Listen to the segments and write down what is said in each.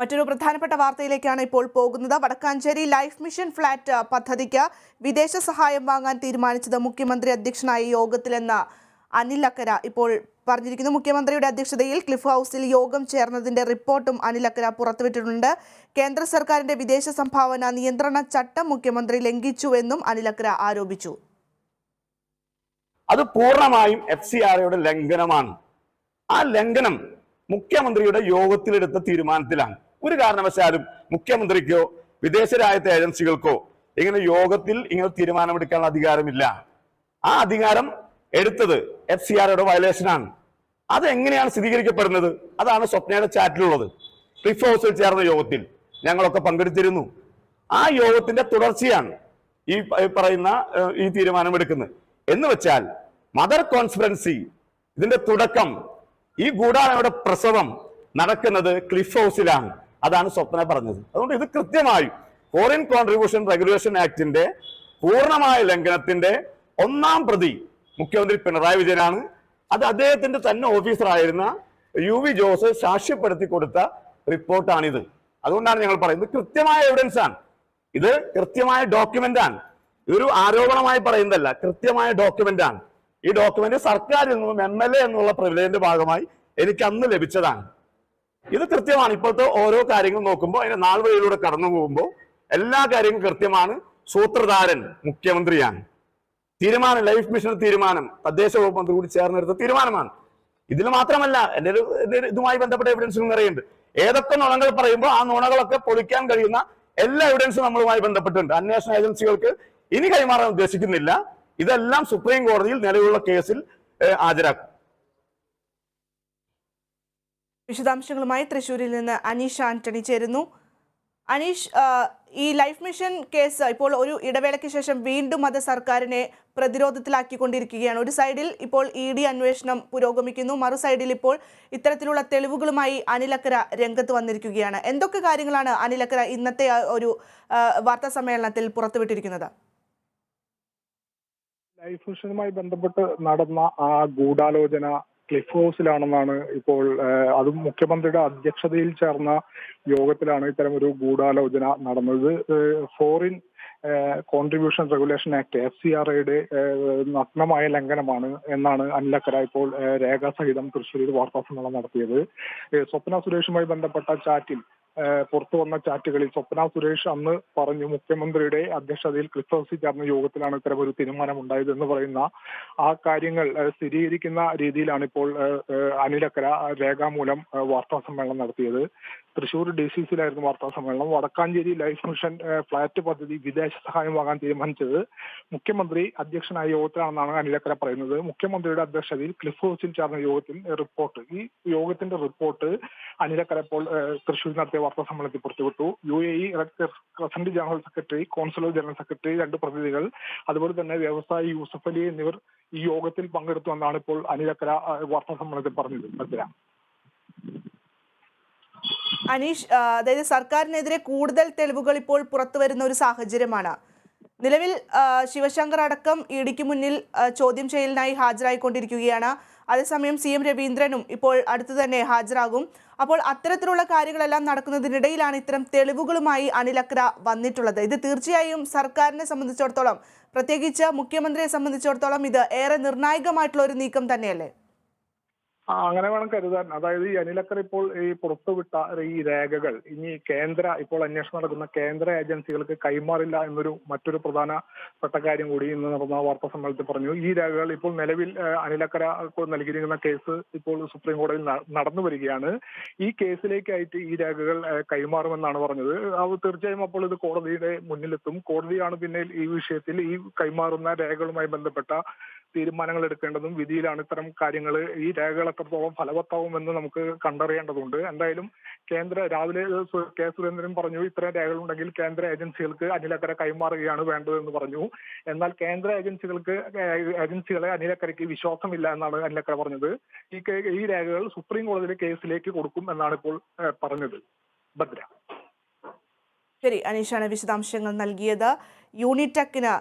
മറ്റൊരു പ്രധാനപ്പെട്ട വാർത്തയിലേക്കാണ് ഇപ്പോൾ പോകുന്നത്. വടക്കാഞ്ചേരി ലൈഫ് മിഷൻ ഫ്ളാറ്റ് പദ്ധതിക്ക് വിദേശ സഹായം വാങ്ങാൻ തീരുമാനിച്ചത് മുഖ്യമന്ത്രി അധ്യക്ഷനായ യോഗത്തിലെന്ന് അനിൽ അക്കര ഇപ്പോൾ പറഞ്ഞിരിക്കുന്നു. മുഖ്യമന്ത്രിയുടെ അധ്യക്ഷതയിൽ ക്ലിഫ് ഹൗസിൽ യോഗം ചേർന്നതിന്റെ റിപ്പോർട്ടും അനിൽ അക്കര പുറത്തുവിട്ടിട്ടുണ്ട്. കേന്ദ്ര സർക്കാരിന്റെ വിദേശ സംഭാവന നിയന്ത്രണ ചട്ടം മുഖ്യമന്ത്രി ലംഘിച്ചുവെന്നും അനിൽ അക്കര ആരോപിച്ചു. അത് പൂർണമായും എഫ് സി ലംഘനമാണ്. ആ ലംഘനം മുഖ്യമന്ത്രിയുടെ യോഗത്തിലെടുത്ത തീരുമാനത്തിലാണ്. ഒരു കാരണവശാലും മുഖ്യമന്ത്രിക്കോ വിദേശ രാജ്യത്തെ ഏജൻസികൾക്കോ ഇങ്ങനെ യോഗത്തിൽ ഇങ്ങനെ തീരുമാനമെടുക്കാനുള്ള അധികാരമില്ല. ആ അധികാരം എടുത്തത് എഫ് സി ആർഒയുടെ വയലേഷനാണ് അത് എങ്ങനെയാണ് സ്ഥിരീകരിക്കപ്പെടുന്നത്? അതാണ് സ്വപ്നയുടെ ചാറ്റിലുള്ളത്. ക്ലിഫ് ഹൗസിൽ ചേർന്ന യോഗത്തിൽ ഞങ്ങളൊക്കെ പങ്കെടുത്തിരുന്നു. ആ യോഗത്തിന്റെ തുടർച്ചയാണ് ഈ പറയുന്ന ഈ ഈ തീരുമാനമെടുക്കുന്നത്. എന്ന് വെച്ചാൽ മദർ കോൺഫറൻസി ഇതിന്റെ തുടക്കം ഈ ഗൂഢാലയുടെ പ്രസവം നടക്കുന്നത് ക്ലിഫ് ഹൗസിലാണ് അതാണ് സ്വപ്ന പറഞ്ഞത്. അതുകൊണ്ട് ഇത് കൃത്യമായും ഫോറിൻ കോൺട്രിബ്യൂഷൻ റെഗുലേഷൻ ആക്ടിന്റെ പൂർണമായ ലംഘനത്തിന്റെ ഒന്നാം പ്രതി മുഖ്യമന്ത്രി പിണറായി വിജയനാണ്. അത് അദ്ദേഹത്തിന്റെ തന്നെ ഓഫീസറായിരുന്ന യു വി ജോസ് സാക്ഷ്യപ്പെടുത്തി കൊടുത്ത റിപ്പോർട്ടാണിത്. അതുകൊണ്ടാണ് ഞങ്ങൾ പറയുന്നത്. കൃത്യമായ എവിഡൻസ് ആണ്. ഇത് കൃത്യമായ ഡോക്യുമെന്റ് ആണ്. ഇതൊരു ആരോപണമായി പറയുന്നതല്ല. കൃത്യമായ ഡോക്യുമെന്റ് ആണ്. ഈ ഡോക്യുമെന്റ് സർക്കാരിൽ നിന്നും എം എൽ എ എന്നുള്ള പ്രിവിലേജിന്റെ ഭാഗമായി എനിക്ക് അന്ന് ലഭിച്ചതാണ്. ഇത് കൃത്യമാണ്. ഇപ്പോഴത്തെ ഓരോ കാര്യങ്ങൾ നോക്കുമ്പോൾ അതിന്റെ നാല് വഴിയിലൂടെ കടന്നു പോകുമ്പോൾ എല്ലാ കാര്യങ്ങളും കൃത്യമാണ്. സൂത്രധാരൻ മുഖ്യമന്ത്രിയാണ്. തീരുമാനം ലൈഫ് മിഷൻ തീരുമാനം തദ്ദേശ വകുപ്പ് മന്ത്രി കൂടി ചേർന്നെടുത്ത തീരുമാനമാണ്. ഇതിൽ മാത്രമല്ല എന്റെ ഒരു ഇത് ഇതുമായി ബന്ധപ്പെട്ട എവിഡൻസും നിറയുണ്ട് ഏതൊക്കെ നുണകൾ പറയുമ്പോൾ ആ നുണകളൊക്കെ പൊളിക്കാൻ കഴിയുന്ന എല്ലാ എവിഡൻസും നമ്മളുമായി ബന്ധപ്പെട്ടുണ്ട് അന്വേഷണ ഏജൻസികൾക്ക് ഇനി കൈമാറാൻ ഉദ്ദേശിക്കുന്നില്ല. ഇതെല്ലാം സുപ്രീം കോടതിയിൽ നിലവിലുള്ള കേസിൽ ഹാജരാക്കും. വിശദാംശങ്ങളുമായി തൃശൂരിൽ നിന്ന് അനീഷ് ആന്റണി ചേരുന്നു. അനീഷ് ഈ ലൈഫ് മിഷൻ കേസ് ഇപ്പോൾ ഒരു ഇടവേളയ്ക്ക് ശേഷം വീണ്ടും അത് സർക്കാരിനെ പ്രതിരോധത്തിലാക്കിക്കൊണ്ടിരിക്കുകയാണ്. ഒരു സൈഡിൽ ഇപ്പോൾ ഇ ഡി അന്വേഷണം പുരോഗമിക്കുന്നു. മറു സൈഡിൽ ഇപ്പോൾ ഇത്തരത്തിലുള്ള തെളിവുകളുമായി അനിലക്കര രംഗത്ത് വന്നിരിക്കുകയാണ്. എന്തൊക്കെ കാര്യങ്ങളാണ് അനിലക്കര ഇന്നത്തെ ഒരു വാർത്താ സമ്മേളനത്തിൽ പുറത്തുവിട്ടിരിക്കുന്നത്? ലൈഫ് മിഷനുമായി ബന്ധപ്പെട്ട് നടന്ന ആ ഗൂഢാലോചന ക്ലിഫ് ഹൗസിലാണെന്നാണ് ഇപ്പോൾ അതും മുഖ്യമന്ത്രിയുടെ അധ്യക്ഷതയിൽ ചേർന്ന യോഗത്തിലാണ് ഇത്തരം ഒരു ഗൂഢാലോചന നടന്നത്. Foreign contribution regulation act F C R ഐയുടെ നഗ്നമായ ലംഘനമാണ് എന്നാണ് അനിലക്കര ഇപ്പോൾ രേഖാസഹിതം തൃശ്ശൂരിൽ വാർത്താ സമ്മേളനം നടത്തിയത്. സ്വപ്ന സുരേഷുമായി ബന്ധപ്പെട്ട ചാറ്റിൽ പുറത്തു വന്ന ചാറ്റുകളിൽ സ്വപ്ന സുരേഷ് അന്ന് പറഞ്ഞു മുഖ്യമന്ത്രിയുടെ അധ്യക്ഷതയിൽ ഹൗസിൽ ചേർന്ന യോഗത്തിലാണ് ഇത്തരം ഒരു തീരുമാനമുണ്ടായത് എന്ന് പറയുന്ന ആ കാര്യങ്ങൾ സ്ഥിരീകരിക്കുന്ന രീതിയിലാണ് ഇപ്പോൾ അനിലക്കര രേഖാമൂലം വാർത്താ സമ്മേളനം നടത്തിയത്. തൃശൂർ ഡി സി സിയിലായിരുന്നു വാർത്താ സമ്മേളനം വടക്കാഞ്ചേരി ലൈഫ് മിഷൻ ഫ്ളാറ്റ് പദ്ധതി വിദേശ സഹായം വാങ്ങാൻ തീരുമാനിച്ചത് മുഖ്യമന്ത്രി അധ്യക്ഷനായ യോഗത്തിലാണെന്നാണ് അനിലക്കര പറയുന്നത്. മുഖ്യമന്ത്രിയുടെ അധ്യക്ഷതയിൽ ക്ലിഫ് ഹൗസിൽ ചേർന്ന യോഗത്തിൽ റിപ്പോർട്ട്. ഈ യോഗത്തിന്റെ റിപ്പോർട്ട് അനിലക്കര ഇപ്പോൾ തൃശൂർ നടത്തിയ വാർത്താ സമ്മേളനത്തിൽ പുറത്തുവിട്ടു. U A E president general secretary consular general secretary രണ്ട് പ്രതിനിധികൾ അതുപോലെ തന്നെ വ്യവസായി യൂസഫ് അലി എന്നിവർ ഈ യോഗത്തിൽ പങ്കെടുത്തു എന്നാണ് ഇപ്പോൾ അനിലക്കര വാർത്താ സമ്മേളനത്തിൽ പറഞ്ഞത് അനീഷ് അതായത് സർക്കാരിനെതിരെ കൂടുതൽ തെളിവുകൾ ഇപ്പോൾ പുറത്തു വരുന്ന ഒരു സാഹചര്യമാണ്. നിലവിൽ ശിവശങ്കർ അടക്കം ഇഡിക്ക് മുന്നിൽ ആ, ചോദ്യം ചെയ്യലിനായി ഹാജരായിക്കൊണ്ടിരിക്കുകയാണ്. അതേസമയം സി എം രവീന്ദ്രനും ഇപ്പോൾ അടുത്തു തന്നെ ഹാജരാകും. അപ്പോൾ അത്തരത്തിലുള്ള കാര്യങ്ങളെല്ലാം നടക്കുന്നതിനിടയിലാണ് ഇത്തരം തെളിവുകളുമായി അനിലക്ര വന്നിട്ടുള്ളത്. ഇത് തീർച്ചയായും സർക്കാരിനെ സംബന്ധിച്ചിടത്തോളം പ്രത്യേകിച്ച് മുഖ്യമന്ത്രിയെ സംബന്ധിച്ചിടത്തോളം ഇത് ഏറെ നിർണായകമായിട്ടുള്ള ഒരു നീക്കം തന്നെയല്ലേ? ആ അങ്ങനെ വേണം കരുതാൻ. അതായത് ഈ അനിലക്കർ ഇപ്പോൾ ഈ പുറത്തുവിട്ട ഈ രേഖകൾ ഇനി കേന്ദ്ര ഇപ്പോൾ അന്വേഷണം നടക്കുന്ന കേന്ദ്ര ഏജൻസികൾക്ക് കൈമാറില്ല എന്നൊരു മറ്റൊരു പ്രധാനപ്പെട്ട കാര്യം കൂടി ഇന്ന് നടന്ന വാർത്താ സമ്മേളനത്തിൽ പറഞ്ഞു. ഈ രേഖകൾ ഇപ്പോൾ നിലവിൽ അനിലക്കര നൽകിയിരിക്കുന്ന കേസ് ഇപ്പോൾ സുപ്രീം കോടതിയിൽ നടന്നു വരികയാണ്. ഈ കേസിലേക്കായിട്ട് ഈ രേഖകൾ കൈമാറുമെന്നാണ് പറഞ്ഞത്. അത് തീർച്ചയായും അപ്പോൾ ഇത് കോടതിയുടെ മുന്നിലെത്തും. കോടതിയാണ് പിന്നെ ഈ വിഷയത്തിൽ ഈ കൈമാറുന്ന രേഖകളുമായി ബന്ധപ്പെട്ട തീരുമാനങ്ങൾ എടുക്കേണ്ടതും വിധിയിലാണ് ഇത്തരം കാര്യങ്ങൾ ഈ രേഖകൾ എത്രത്തോളം ഫലവത്താവും എന്ന് നമുക്ക് കണ്ടറിയേണ്ടതുണ്ട്. എന്തായാലും കേന്ദ്ര രാവിലെ കെ സുരേന്ദ്രൻ പറഞ്ഞു ഇത്തരം രേഖകളുണ്ടെങ്കിൽ കേന്ദ്ര ഏജൻസികൾക്ക് അനിലക്കര കൈമാറുകയാണ് വേണ്ടതെന്ന് പറഞ്ഞു. എന്നാൽ കേന്ദ്ര ഏജൻസികൾക്ക് ഏജൻസികളെ അനിലക്കരയ്ക്ക് വിശ്വാസമില്ല എന്നാണ് അനിലക്കര പറഞ്ഞത്. ഈ ഈ രേഖകൾ സുപ്രീം കോടതിയിലെ കേസിലേക്ക് കൊടുക്കും എന്നാണ് ഇപ്പോൾ പറഞ്ഞത്. ഭദ്ര. ശരി അനീഷാണ് വിശദാംശങ്ങൾ നൽകിയത്. യൂണിടെക്കിന്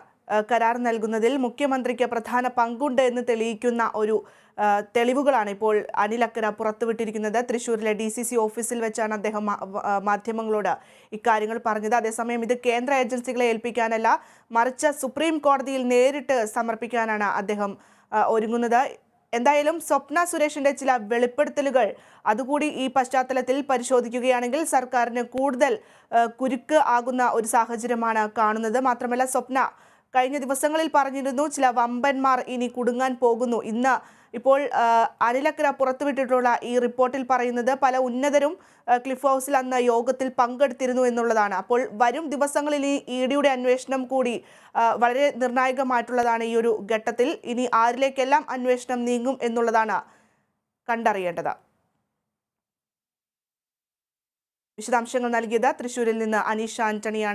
കരാർ നൽകുന്നതിൽ മുഖ്യമന്ത്രിക്ക് പ്രധാന പങ്കുണ്ട് എന്ന് തെളിയിക്കുന്ന ഒരു തെളിവുകളാണ് ഇപ്പോൾ അനിൽ അക്കര പുറത്തുവിട്ടിരിക്കുന്നത്. തൃശ്ശൂരിലെ ഡി സി സി ഓഫീസിൽ വെച്ചാണ് അദ്ദേഹം മാധ്യമങ്ങളോട് ഇക്കാര്യങ്ങൾ പറഞ്ഞത്. അതേസമയം ഇത് കേന്ദ്ര ഏജൻസികളെ ഏൽപ്പിക്കാനല്ല മറിച്ച് സുപ്രീം കോടതിയിൽ നേരിട്ട് സമർപ്പിക്കാനാണ് അദ്ദേഹം ഒരുങ്ങുന്നത്. എന്തായാലും സ്വപ്ന സുരേഷിന്റെ ചില വെളിപ്പെടുത്തലുകൾ അതുകൂടി ഈ പശ്ചാത്തലത്തിൽ പരിശോധിക്കുകയാണെങ്കിൽ സർക്കാരിന് കൂടുതൽ കുരുക്ക് ആകുന്ന ഒരു സാഹചര്യമാണ് കാണുന്നത്. മാത്രമല്ല സ്വപ്ന കഴിഞ്ഞ ദിവസങ്ങളിൽ പറഞ്ഞിരുന്നു ചില വമ്പന്മാർ ഇനി കുടുങ്ങാൻ പോകുന്നു ഇന്ന് ഇപ്പോൾ അനിലക്കര പുറത്തുവിട്ടിട്ടുള്ള ഈ റിപ്പോർട്ടിൽ പറയുന്നത് പല ഉന്നതരും ക്ലിഫ് ഹൗസിൽ അന്ന് യോഗത്തിൽ പങ്കെടുത്തിരുന്നു എന്നുള്ളതാണ്. അപ്പോൾ വരും ദിവസങ്ങളിൽ ഈ ഇ ഡിയുടെ അന്വേഷണം കൂടി വളരെ നിർണായകമായിട്ടുള്ളതാണ് ഈ ഒരു ഘട്ടത്തിൽ. ഇനി ആരിലേക്കെല്ലാം അന്വേഷണം നീങ്ങും എന്നുള്ളതാണ് കണ്ടറിയേണ്ടത്. വിശദാംശങ്ങൾ നൽകിയത് തൃശൂരിൽ നിന്ന് അനീഷ് ആന്റണിയാണ്.